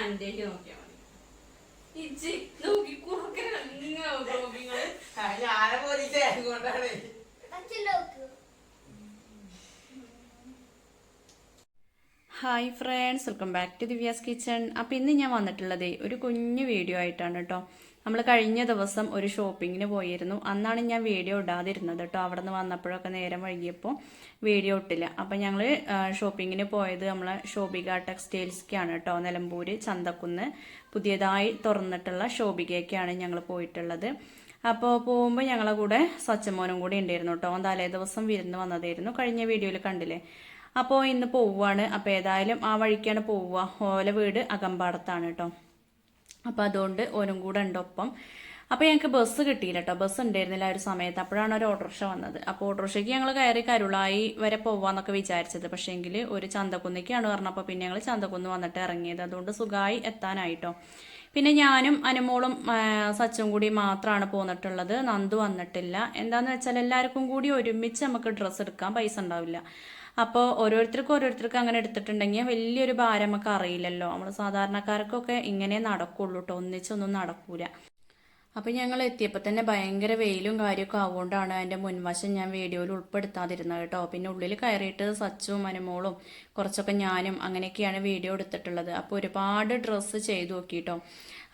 അഞ്ചേക്ക് നോക്കിയാൽ മതി. ഇജ്ജ് നോക്കി കുറുക്കനെ ഇങ്ങനെ നോക്കും നിങ്ങൾ? ഞാനെ പോലീസ് കൊണ്ടാണ് hi friends welcome back to Divya's kitchen അപ്പോൾ ഇന്ന് ഞാൻ വന്നിട്ടുള്ളത് ഒരു കുഞ്ഞു വീഡിയോ ആയിട്ടാണ് കേട്ടോ നമ്മൾ കഴിഞ്ഞ ദിവസം ഒരു ഷോപ്പിങ്ങിന് പോയിരുന്നു. അന്നാണ് ഞാൻ വീഡിയോ ഇടാതിരുന്നത് കേട്ടോ. അവിടെ നിന്ന് വന്നപ്പോഴൊക്കെ നേരം വൈകിയപ്പോൾ വീഡിയോ ഇട്ടില്ല. അപ്പം ഞങ്ങൾ ഷോപ്പിങ്ങിന് പോയത് നമ്മളെ ശോഭിക ടെക്സ്റ്റൈൽസ്ക്കാണ് കേട്ടോ. നിലമ്പൂർ ചന്തക്കുന്ന് പുതിയതായി തുറന്നിട്ടുള്ള ശോഭികയ്ക്കാണ് ഞങ്ങൾ പോയിട്ടുള്ളത്. അപ്പോൾ പോകുമ്പോൾ ഞങ്ങളെ കൂടെ സച്ചമോനും കൂടി ഉണ്ടായിരുന്നു കേട്ടോ. തലേ ദിവസം വിരുന്ന് വന്നതായിരുന്നു. കഴിഞ്ഞ വീഡിയോയിൽ കണ്ടില്ലേ? അപ്പോൾ ഇന്ന് പോവുകയാണ് അപ്പോൾ ഏതായാലും ആ വഴിക്കാണ് പോവുക. ഓല വീട് അകമ്പാടത്താണ് കേട്ടോ. അപ്പോൾ അതുകൊണ്ട് ഓനും കൂടെ ഉണ്ട് ഒപ്പം. അപ്പോൾ ഞങ്ങൾക്ക് ബസ് കിട്ടിയില്ല കേട്ടോ ബസ് ഉണ്ടായിരുന്നില്ല ആ ഒരു സമയത്ത്. അപ്പോഴാണ് ഒരു ഓട്ടോറിക്ഷ വന്നത്. അപ്പോൾ ഓട്ടോറിക്ഷയ്ക്ക് ഞങ്ങൾ കയറി കരുളായി വരെ പോവാന്നൊക്കെ വിചാരിച്ചത്. പക്ഷേങ്കിൽ ഒരു ചന്തക്കുന്നിക്കാണ് പറഞ്ഞപ്പോൾ പിന്നെ ഞങ്ങൾ ചന്തക്കുന്ന് വന്നിട്ട് ഇറങ്ങിയത്. അതുകൊണ്ട് സുഖമായി എത്താനായിട്ടോ. പിന്നെ ഞാനും അനുമോളും സച്ചും കൂടി മാത്രമാണ് പോന്നിട്ടുള്ളത്. നന്ദു വന്നിട്ടില്ല. എന്താണെന്ന് വെച്ചാൽ എല്ലാവർക്കും കൂടി ഒരുമിച്ച് നമുക്ക് ഡ്രസ്സ് എടുക്കാൻ പൈസ ഉണ്ടാവില്ല. അപ്പോൾ ഓരോരുത്തർക്കും ഓരോരുത്തർക്കും അങ്ങനെ എടുത്തിട്ടുണ്ടെങ്കിൽ വലിയൊരു ഭാരം നമുക്ക് അറിയില്ലല്ലോ. നമ്മൾ സാധാരണക്കാർക്കൊക്കെ ഇങ്ങനെ നടക്കുള്ളൂ കേട്ടോ ഒന്നിച്ചൊന്നും നടക്കൂല. അപ്പം ഞങ്ങൾ എത്തിയപ്പോൾ തന്നെ ഭയങ്കര വെയിലും കാര്യമൊക്കെ ആവുകൊണ്ടാണ് അതിന്റെ മുൻവശം ഞാൻ വീഡിയോയിൽ ഉൾപ്പെടുത്താതിരുന്നത് കേട്ടോ. പിന്നെ ഉള്ളിൽ കയറിയിട്ട് സച്ചും മനുമോളും കുറച്ചൊക്കെ ഞാനും അങ്ങനെയൊക്കെയാണ് വീഡിയോ എടുത്തിട്ടുള്ളത്. അപ്പോൾ ഒരുപാട് ഡ്രസ്സ് ചെയ്തു നോക്കിയിട്ടോ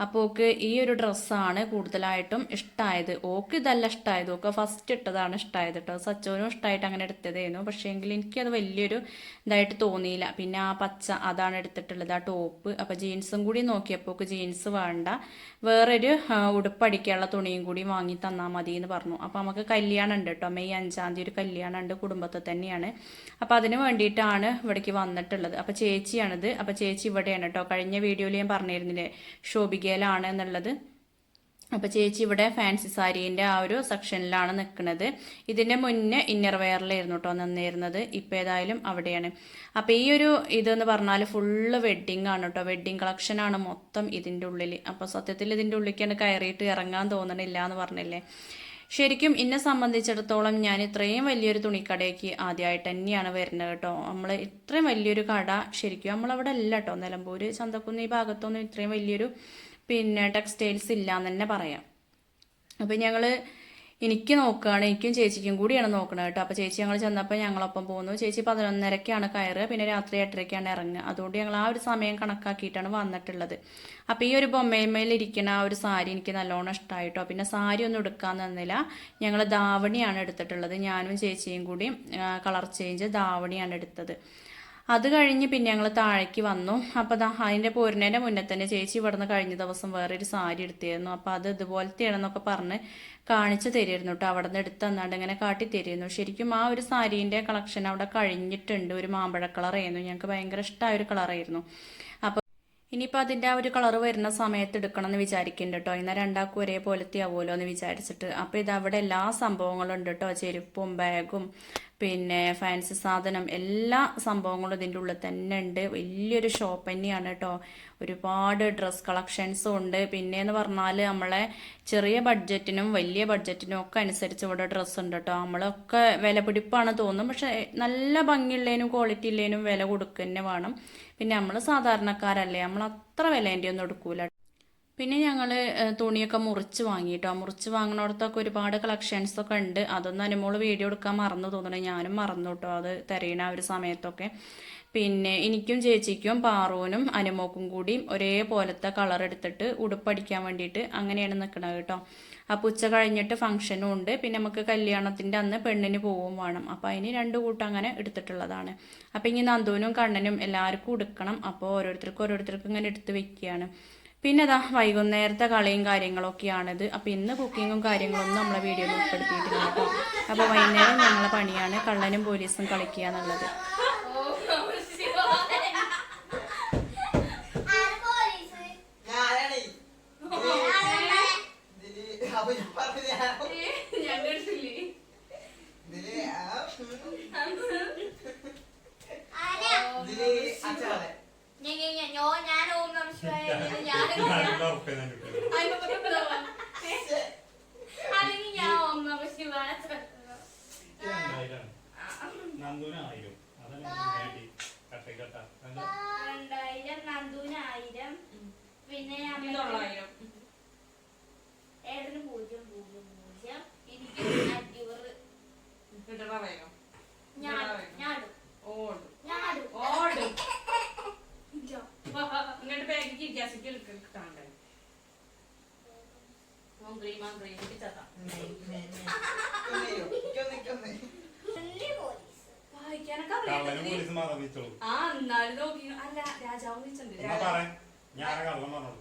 അപ്പോൾ ഓക്ക് ഈ ഒരു ഡ്രസ്സാണ് കൂടുതലായിട്ടും ഇഷ്ടമായത് ഓക്ക് ഇതല്ല ഇഷ്ടമായത് ഓക്ക് ഫസ്റ്റ് ഇട്ടതാണ് ഇഷ്ടമായത് കേട്ടോ. സച്ചോനും ഇഷ്ടമായിട്ട് അങ്ങനെ എടുത്തതായിരുന്നു പക്ഷേ എങ്കിൽ എനിക്കത് വലിയൊരു ഇതായിട്ട് തോന്നിയില്ല. പിന്നെ ആ പച്ച അതാണ് എടുത്തിട്ടുള്ളത്. ആ ടോപ്പ്. അപ്പോൾ ജീൻസും കൂടി നോക്കിയപ്പോൾ ജീൻസ് വേണ്ട. വേറൊരു ആ, ഉടുപ്പടിക്കാനുള്ള തുണിയും കൂടി വാങ്ങി തന്നാൽ മതി എന്ന് പറഞ്ഞു. അപ്പോൾ നമുക്ക് കല്യാണം ഉണ്ട് കേട്ടോ മെയ് അഞ്ചാം തീയതി ഒരു കല്യാണം ഉണ്ട് കുടുംബത്തിൽ തന്നെയാണ്. അപ്പോൾ അതിന് വേണ്ടിയിട്ടാണ് ഇവിടേക്ക് വന്നിട്ടുള്ളത്. അപ്പോൾ ചേച്ചിയാണിത്. അപ്പോൾ ചേച്ചി ഇവിടെയാണ് കേട്ടോ കഴിഞ്ഞ വീഡിയോയിൽ ഞാൻ പറഞ്ഞിരുന്നില്ലേ ശോഭികയിലാണ് എന്നുള്ളത്. അപ്പോൾ ചേച്ചി ഇവിടെ ഫാൻസി സാരീന്റെ ആ ഒരു സെക്ഷനിലാണ് നിൽക്കുന്നത്. ഇതിന്റെ മുന്നേ ഇന്നർ വെയറിലായിരുന്നു കേട്ടോ നിന്നിരുന്നത്. ഇപ്പൊ ഏതായാലും അവിടെയാണ്. അപ്പോൾ ഈ ഒരു ഇതെന്ന് പറഞ്ഞാൽ ഫുള്ള് വെഡ്ഡിംഗ് ആണ് കേട്ടോ വെഡ്ഡിംഗ് ആണ് മൊത്തം ഇതിന്റെ ഉള്ളിൽ അപ്പോൾ സത്യത്തിൽ ഇതിന്റെ ഉള്ളിലേക്കാണ് കയറിയിട്ട് ഇറങ്ങാൻ തോന്നണില്ല എന്ന് പറഞ്ഞില്ലേ. ശരിക്കും എന്നെ സംബന്ധിച്ചിടത്തോളം ഞാൻ ഇത്രയും വലിയൊരു തുണിക്കടയ്ക്ക് ആദ്യമായിട്ട് തന്നെയാണ് വരുന്നത് കേട്ടോ നമ്മൾ ഇത്രയും വലിയൊരു കട ശരിക്കും നമ്മളവിടെ അല്ല കേട്ടോ നിലമ്പൂർ ചന്തക്കുന്ന് ഈ ഭാഗത്തൊന്നും ഇത്രയും വലിയൊരു പിന്നെ ടെക്സ്റ്റൈൽസ് ഇല്ല എന്ന് തന്നെ പറയാം. അപ്പം ഞങ്ങൾ എനിക്ക് നോക്കുകയാണ് എനിക്കും ചേച്ചിക്കും കൂടിയാണ് നോക്കുന്നത് കേട്ടോ. അപ്പോൾ ചേച്ചി ഞങ്ങൾ ചെന്നപ്പോൾ ഞങ്ങളൊപ്പം പോകുന്നു. ചേച്ചി പതിനൊന്നരക്കാണ് കയറുക പിന്നെ രാത്രി എട്ടരയ്ക്കാണ് ഇറങ്ങുക. അതുകൊണ്ട് ഞങ്ങൾ ആ ഒരു സമയം കണക്കാക്കിയിട്ടാണ് വന്നിട്ടുള്ളത്. അപ്പോൾ ഈ ഒരു ബൊമ്മയിൽ ഇരിക്കുന്ന ആ ഒരു സാരി എനിക്ക് നല്ലോണം ഇഷ്ടമായിട്ടോ പിന്നെ സാരി ഒന്നും എടുക്കാൻ തന്നില്ല ഞങ്ങൾ ദാവണിയാണ് എടുത്തിട്ടുള്ളത്. ഞാനും ചേച്ചിയും കൂടി കളർ ചേഞ്ച് ദാവണിയാണ് എടുത്തത്. അത് കഴിഞ്ഞ് പിന്നെ ഞങ്ങൾ താഴേക്ക് വന്നു. അപ്പോൾ ദാ അതിന്റെ പോരുന്നതിന്റെ മുന്നേ തന്നെ ചേച്ചി ഇവിടുന്ന് കഴിഞ്ഞ ദിവസം വേറൊരു സാരി എടുത്തിരുന്നു. അപ്പോൾ അത് ഇതുപോലത്തെയാണെന്നൊക്കെ പറഞ്ഞ് കാണിച്ചു തരുമായിരുന്നു കേട്ടോ. അവിടെ നിന്ന് എടുത്ത് തന്നാണ്ട് ഇങ്ങനെ കാട്ടി തരുന്നു ശരിക്കും ആ ഒരു സാരീന്റെ കളക്ഷൻ അവിടെ കഴിഞ്ഞിട്ടുണ്ട്. ഒരു മാമ്പഴ കളറായിരുന്നു ഞങ്ങൾക്ക് ഭയങ്കര ഇഷ്ടമായ ഒരു കളറായിരുന്നു അപ്പോൾ ഇനിയിപ്പോൾ അതിന്റെ ആ ഒരു കളർ വരുന്ന സമയത്ത് എടുക്കണം എന്ന് വിചാരിക്കുന്നുണ്ട് കേട്ടോ. ഇന്ന് രണ്ടാൾക്കും ഒരേപോലത്തെ ആവുമല്ലോ എന്ന് വിചാരിച്ചിട്ട്. അപ്പോൾ ഇത് അവിടെ എല്ലാ സംഭവങ്ങളും ഉണ്ട് കേട്ടോ. ചെരുപ്പും ബാഗും പിന്നെ ഫാൻസി സാധനം എല്ലാ സംഭവങ്ങളും ഇതിന്റെ ഉള്ളിൽ തന്നെ ഉണ്ട്. വലിയൊരു ഷോപ്പ് തന്നെയാണ് കേട്ടോ ഒരുപാട് ഡ്രസ് കളക്ഷൻസും ഉണ്ട്. പിന്നെ എന്ന് പറഞ്ഞാൽ നമ്മളെ ചെറിയ ബഡ്ജറ്റിനും വലിയ ബഡ്ജറ്റിനും ഒക്കെ അനുസരിച്ച് ഇവിടെ ഡ്രസ്സ് ഉണ്ട് കേട്ടോ നമ്മളൊക്കെ വില പിടിപ്പാണ് തോന്നും പക്ഷെ നല്ല ഭംഗിയുള്ളതിനും ക്വാളിറ്റി ഉള്ളതിനും വില കൊടുക്കുക തന്നെ വേണം. പിന്നെ നമ്മൾ സാധാരണക്കാരല്ലേ? നമ്മൾ അത്ര വിലേന്റെ ഒന്നും എടുക്കൂല പിന്നെ ഞങ്ങൾ തുണിയൊക്കെ മുറിച്ച് വാങ്ങിയിട്ടോ മുറിച്ച് വാങ്ങണോടത്തൊക്കെ ഒരുപാട് കളക്ഷൻസ് ഒക്കെ ഉണ്ട്. അതൊന്നും അനുമോൾ വീഡിയോ എടുക്കാൻ മറന്നു തോന്നണേ. ഞാനും മറന്നു കേട്ടോ അത് തിരയണ ആ ഒരു സമയത്തൊക്കെ. പിന്നെ എനിക്കും ചേച്ചിക്കും പാറുവിനും അനുമോക്കും കൂടി ഒരേപോലത്തെ കളർ എടുത്തിട്ട് ഉടുപ്പടിക്കാൻ വേണ്ടിയിട്ട് അങ്ങനെയാണ് നിൽക്കുന്നത് കേട്ടോ അപ്പോൾ ഉച്ച കഴിഞ്ഞിട്ട് ഫംഗ്ഷനും ഉണ്ട്. പിന്നെ നമുക്ക് കല്യാണത്തിന്റെ അന്ന് പെണ്ണിന് പോവും വേണം. അപ്പോൾ അതിന് രണ്ട് കൂട്ടം അങ്ങനെ എടുത്തിട്ടുള്ളതാണ്. അപ്പോൾ ഇനി നന്ദുവിനും കണ്ണനും എല്ലാവർക്കും എടുക്കണം അപ്പോൾ ഓരോരുത്തർക്കും ഓരോരുത്തർക്കും ഇങ്ങനെ എടുത്ത് വെക്കുകയാണ്. പിന്നെ അതാ വൈകുന്നേരത്തെ കളിയും കാര്യങ്ങളൊക്കെയാണിത്. അപ്പൊ ഇന്ന് കുക്കിങ്ങും കാര്യങ്ങളൊന്നും നമ്മളെ വീഡിയോയിൽ ഉൾപ്പെടുത്തിയിട്ടില്ല അപ്പൊ വൈകുന്നേരം ഞങ്ങളെ പണിയാണ് കള്ളനും പോലീസും കളിക്കുക എന്നുള്ളത് ഞാനാണ് ഇതിൽ അപ്പൊ ഞാൻ പറഞ്ഞത് ഞാൻ ഞങ്ങൾ എടുത്തില്ലേ ഇതിൽ ആ, ഇതിൽ അച്ചാറ് ഞാൻ ഓം നമ ശിവായ ഞാൻ അല്ലെങ്കിൽ ഞാൻ ഓം നമ ശിവായ നന്ദുവിന് ആയിരം അതാണ് വേണ്ടി കട്ടിക്കട്ട രണ്ടായിരം നന്ദുവിനായിരം അമ്മയ്ക്ക് തൊള്ളായിരം ഏട്ടന് പൂജ്യം പൂജ്യം പൂജ്യം? എനിക്ക് അഞ്ഞൂറ്. കിട്ടണ വേഗം. ഞാൻ ഇടാ വേഗം. ഞാടും. ഓടും. ഞാടും. ഓടും. ഇങ്ങോട്ട് ബാഗിക്ക് ഗ്യാസിക്ക് കിട്ടാണ്ടേ മന്ത്രി മന്ത്രി ചത്താ. വായിക്കാനൊക്കെ കള്ളന് അറിയാം ആ എന്നാലും നോക്കി. അല്ല രാജാവ് വിളിച്ചിട്ടുണ്ട്. ഞാൻ കള്ളം പറഞ്ഞോളൂ.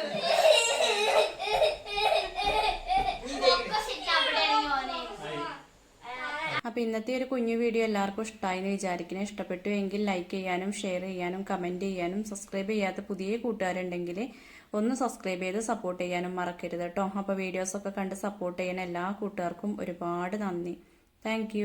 അപ്പോൾ ഇന്നത്തെ ഒരു കുഞ്ഞു വീഡിയോ എല്ലാവർക്കും ഇഷ്ടമായി എന്ന് വിചാരിക്കുന്നത് ഇഷ്ടപ്പെട്ടു എങ്കിൽ ലൈക്ക് ചെയ്യാനും ഷെയർ ചെയ്യാനും കമന്റ് ചെയ്യാനും സബ്സ്ക്രൈബ് ചെയ്യാത്ത പുതിയ കൂട്ടുകാരുണ്ടെങ്കിൽ ഒന്ന് സബ്സ്ക്രൈബ് ചെയ്ത് സപ്പോർട്ട് ചെയ്യാനും മറക്കരുത് കേട്ടോ അപ്പോൾ വീഡിയോസൊക്കെ കണ്ട് സപ്പോർട്ട് ചെയ്യുന്ന എല്ലാ കൂട്ടുകാർക്കും ഒരുപാട് നന്ദി. താങ്ക്